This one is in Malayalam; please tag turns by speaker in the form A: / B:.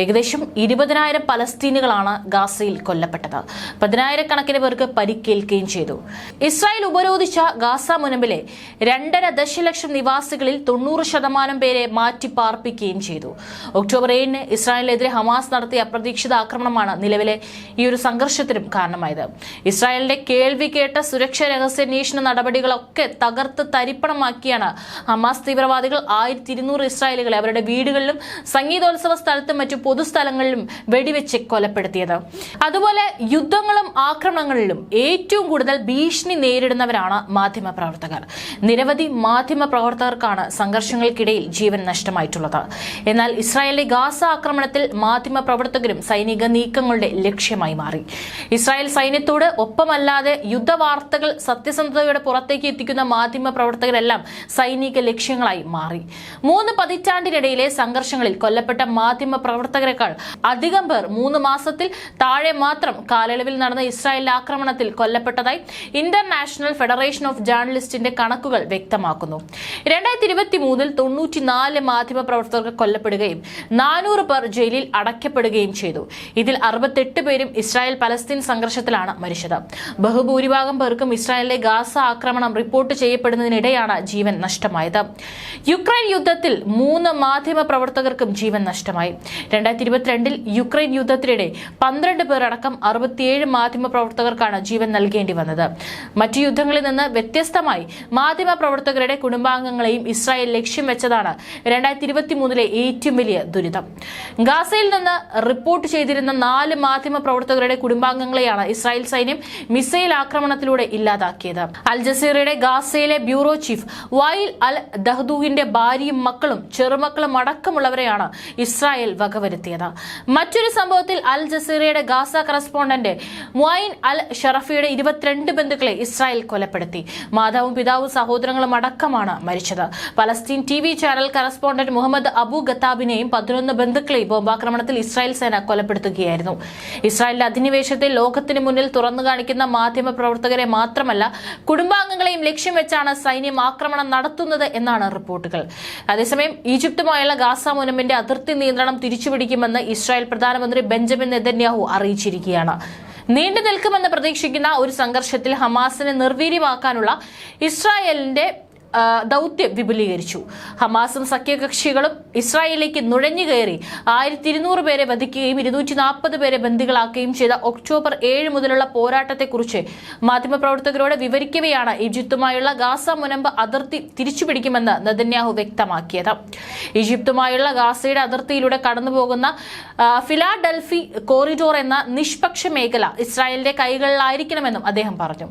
A: ഏകദേശം ഇരുപതിനായിരം പലസ്തീനുകളാണ് ഗാസയിൽ കൊല്ലപ്പെട്ടത്. പതിനായിരക്കണക്കിന് പേർക്ക് പരിക്കേൽക്കുകയും ചെയ്തു. ഇസ്രായേൽ ഉപരോധിച്ച ഗാസ മുനമ്പിലെ രണ്ടര ദശലക്ഷം നിവാസികളിൽ തൊണ്ണൂറ് ശതമാനം പേരെ മാറ്റി പാർപ്പിക്കുകയും ചെയ്തു. ഒക്ടോബർ ഏഴിന് ഇസ്രായേലിനെതിരെ ഹമാസ് നടത്തിയ അപ്രതീക്ഷിത ആക്രമണമാണ് നിലവിലെ ഈ ഒരു സംഘർഷത്തിനും കാരണമായത്. ഇസ്രായേലിന്റെ കേൾവി കേട്ട സുരക്ഷാ രഹസ്യാന്വേഷണ നടപടികളൊക്കെ തകർത്ത് തരിപ്പണമാക്കിയാണ് ഹമാസ് തീവ്രവാദികൾ ആയിരത്തി ഇരുന്നൂറ് ഇസ്രായേലുകളെ അവരുടെ വീടുകളിലും സംഗീതോത്സവ സ്ഥലത്തും മറ്റു പൊതുസ്ഥലങ്ങളിലും വെടിവെച്ച് കൊലപ്പെടുത്തിയത്. അതുപോലെ യുദ്ധങ്ങളും ആക്രമണങ്ങളിലും ഏറ്റവും കൂടുതൽ ഭീഷണി നേരിടുന്നവരാണ് മാധ്യമ പ്രവർത്തകർ നിരവധി മാധ്യമ പ്രവർത്തകർക്കാണ് സംഘർഷങ്ങൾക്കിടയിൽ ജീവൻ നഷ്ടമായിട്ടുള്ളത്. എന്നാൽ ഇസ്രായേലിലെ ഗാസ ആക്രമണത്തിൽ മാധ്യമ പ്രവർത്തകരും സൈനിക നീക്കങ്ങളുടെ ലക്ഷ്യമായി മാറി. ഇസ്രായേൽ സൈന്യത്തോട് ഒപ്പമല്ലാതെ യുദ്ധവാർത്തകൾ സത്യസന്ധതയുടെ പുറത്തേക്ക് എത്തിക്കുന്ന മാധ്യമ പ്രവർത്തകരെല്ലാം സൈനിക ലക്ഷ്യങ്ങളായി മാറി. മൂന്ന് പതിറ്റാണ്ടിനിടയിലെ സംഘർഷങ്ങളിൽ കൊല്ലപ്പെട്ട മാധ്യമ പ്രവർത്തകരെക്കാൾ അധികം പേർ മൂന്ന് മാസത്തിൽ താഴെ മാത്രം കാലയളവിൽ നടന്ന ഇസ്രായേൽ ആക്രമണത്തിൽ കൊല്ലപ്പെട്ടതായി ഇന്റർനാഷണൽ ഫെഡറേഷൻ ഓഫ് ജേർണലിസ്റ്റിന്റെ കണക്കുകൾ വ്യക്തമാക്കുന്നു. രണ്ടായിരത്തി ഇരുപത്തി മൂന്നിൽ തൊണ്ണൂറ്റിനാല് മാധ്യമ പ്രവർത്തകർ കൊല്ലപ്പെടുകയും നാനൂറ് പേർ ജയിലിൽ അടയ്ക്കപ്പെടുകയും ചെയ്തു. ഇതിൽ അറുപത്തെട്ട് പേരും ഇസ്രായേൽ പലസ്തീൻ സംഘർഷത്തിലാണ് മരിച്ചത്. ബഹുഭൂരിഭാഗം പേർക്കും ഇസ്രായേലിലെ ഗാസ ആക്രമണം റിപ്പോർട്ട് ചെയ്യപ്പെടുന്നതിനിടെയാണ് ജീവൻ നഷ്ടമായത്. യുക്രൈൻ യുദ്ധത്തിൽ മൂന്ന് മാധ്യമ പ്രവർത്തകർക്കും ജീവൻ നഷ്ടമായി. രണ്ടായിരത്തി ഇരുപത്തിരണ്ടിൽ യുക്രൈൻ യുദ്ധത്തിനിടെ പന്ത്രണ്ട് പേർ അടക്കം അറുപത്തിയേഴ് മാധ്യമ പ്രവർത്തകർക്കാണ് ജീവൻ നൽകേണ്ടി വന്നത്. മറ്റു യുദ്ധങ്ങളിൽ നിന്ന് വ്യത്യസ്തമായി മാധ്യമ പ്രവർത്തകരുടെ കുടുംബാംഗങ്ങളെയും ഇസ്രായേൽ ലക്ഷ്യം വെച്ചതാണ് രണ്ടായിരത്തി ഇരുപത്തി മൂന്നിലെ ഏറ്റവും വലിയ ദുരിതം. ഗാസയിൽ നിന്ന് റിപ്പോർട്ട് ചെയ്തിരുന്ന നാല് മാധ്യമ പ്രവർത്തകരുടെ കുടുംബാംഗങ്ങളെയാണ് ഇസ്രായേൽ സൈന്യം മിസൈൽ ആക്രമണത്തിലൂടെ ഇല്ലാതാക്കിയത്. അൽ ജസീറയുടെ ഗാസയിലെ ബ്യൂറോ ചീഫ് വായിൽ അൽ ദഹദൂഹിന്റെ ഭാര്യയും മക്കളും ചെറുമക്കളും അടക്കമുള്ളവരെയാണ് ഇസ്രായേൽ വകവരുത്തിയത് മറ്റൊരു സംഭവത്തിൽ അൽ ജസീറയുടെ ഗാസ കറസ്പോണ്ടന്റ് മുഐൻ അൽ ഷറഫിയുടെ ഇരുപത്തിരണ്ട് ബന്ധുക്കളെ ഇസ്രായേൽ കൊലപ്പെടുത്തി. മാതാവും പിതാവും സഹോദരങ്ങളും അടക്കമാണ് മരിച്ചത്. Palestine T V channel correspondent Muhammad Abu ഗത്താബിനെയും പതിനൊന്ന് ബന്ധുക്കളെയും ബോംബാക്രമണത്തിൽ ഇസ്രായേൽ സേന കൊലപ്പെടുത്തുകയായിരുന്നു. ഇസ്രായേലിന്റെ അധിനിവേശത്തെ ലോകത്തിന് മുന്നിൽ തുറന്നു കാണിക്കുന്ന മാധ്യമ പ്രവർത്തകരെ മാത്രമല്ല കുടുംബാംഗങ്ങളെയും ലക്ഷ്യം വെച്ചാണ് സൈന്യം ആക്രമണം നടത്തുന്നത് എന്നാണ് റിപ്പോർട്ടുകൾ. അതേസമയം ഈജിപ്തുമായുള്ള ഗാസ മുനമ്പിന്റെ അതിർത്തി നിയന്ത്രണം തിരിച്ചുപിടിക്കുമെന്ന് ഇസ്രായേൽ പ്രധാനമന്ത്രി ബെഞ്ചമിൻ നെതന്യാഹു അറിയിച്ചിരിക്കുകയാണ്. നീണ്ടു നിൽക്കുമെന്ന് പ്രതീക്ഷിക്കുന്ന ഒരു സംഘർഷത്തിൽ ഹമാസിനെ നിർവീര്യമാക്കാനുള്ള ഇസ്രായേലിന്റെ ദൗത്യം വിപുലീകരിച്ചു. ഹമാസും സഖ്യകക്ഷികളും ഇസ്രായേലിലേക്ക് നുഴഞ്ഞു കയറി. ആയിരത്തി ഇരുന്നൂറ് പേരെ വധിക്കുകയും ഇരുന്നൂറ്റി നാൽപ്പത് പേരെ ബന്ദികളാക്കുകയും ചെയ്ത ഒക്ടോബർ ഏഴ് മുതലുള്ള പോരാട്ടത്തെക്കുറിച്ച് മാധ്യമപ്രവർത്തകരോട് വിവരിക്കവെയാണ് ഈജിപ്തുമായുള്ള ഗാസ മുനമ്പ് അതിർത്തി തിരിച്ചുപിടിക്കുമെന്ന് നദന്യാഹു വ്യക്തമാക്കിയത്. ഈജിപ്തുമായുള്ള ഗാസയുടെ അതിർത്തിയിലൂടെ കടന്നുപോകുന്ന ഫിലാഡൽഫി കോറിഡോർ എന്ന നിഷ്പക്ഷ മേഖല ഇസ്രായേലിന്റെ കൈകളിലായിരിക്കണമെന്നും അദ്ദേഹം പറഞ്ഞു.